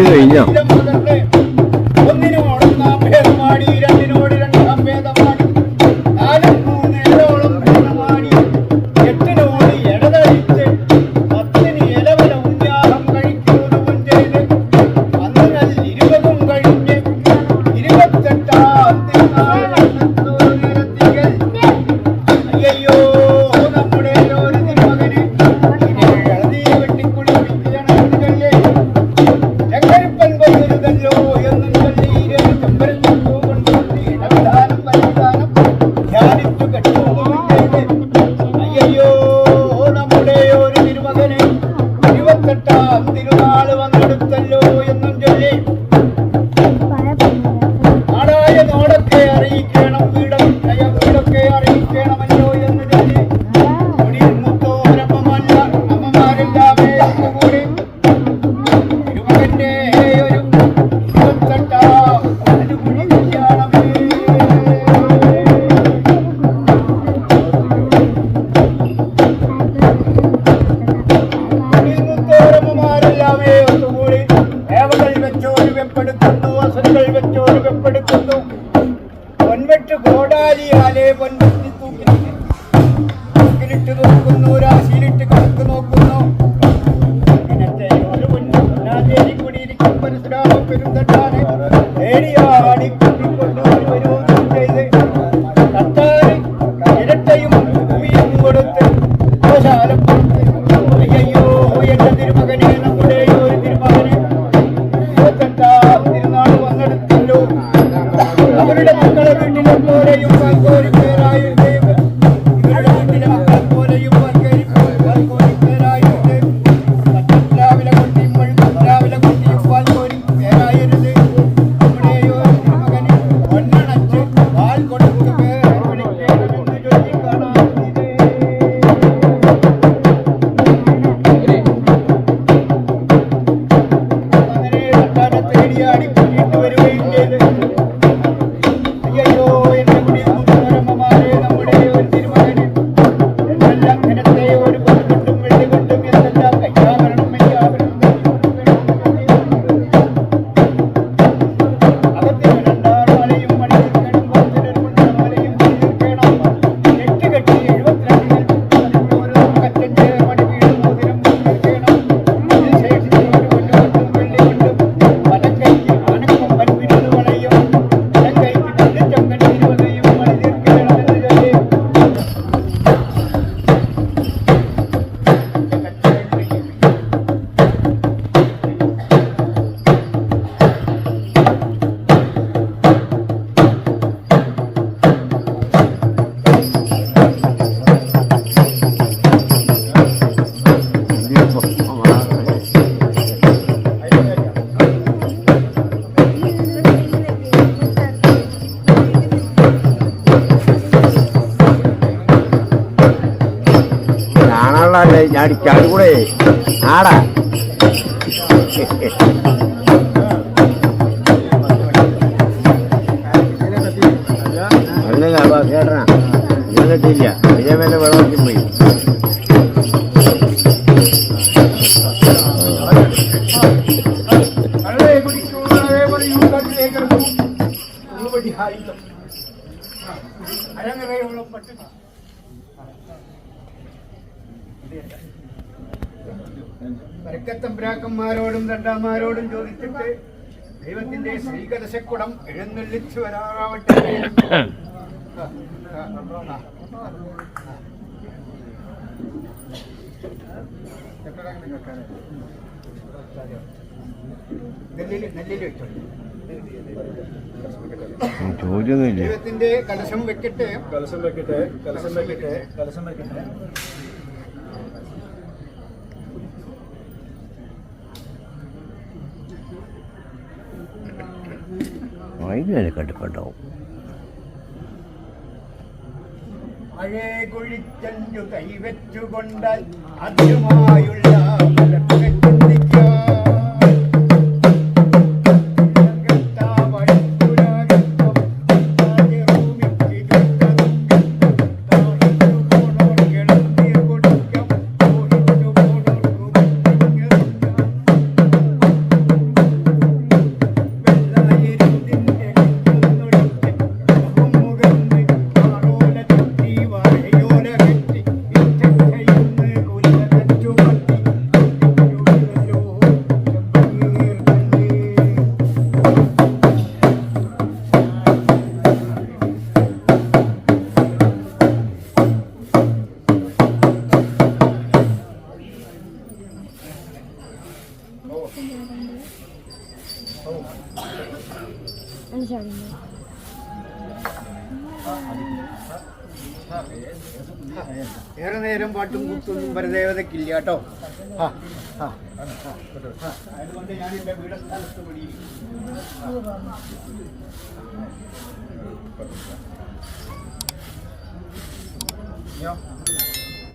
കഴിഞ്ഞോ? Quando muras விளையாடி വെള്ളമല്ലേ ഞാൻ ചാടുകൂടെ കൂടെ. ആടാ. അങ്ങനെ കേട്ടണ ഞാൻ കിട്ടിയില്ല അതിനെ മേലെ വെള്ളത്തിൽ പോയി. കള്ളേ കുടിക്കൂടാതെ പറയൂ കണ്ടിലേക്കെടുക്കൂ തണ്ടാമാരോടും ചോദിച്ചിട്ട് ദൈവത്തിന്റെ ശ്രീകലശക്കുടം എഴുന്നള്ളിച്ചു വരാറാവട്ടെ ദൈവത്തിന്റെ കലശം വെക്കട്ടെ കലശം വെക്കട്ടെ കലശം വെക്കട്ടെ കലശം വെക്കട്ടെ അതിന് കടുപ്പുണ്ടാവും മഴേ കുഴിച്ചഞ്ചു കൈവച്ചുകൊണ്ട് അതിലുമായുള്ള ഏറെ നേരം പാട്ടും കൂത്തൊന്നും പരദേവതക്കില്ല കേട്ടോ. അതുകൊണ്ട് ഞാൻ എന്റെ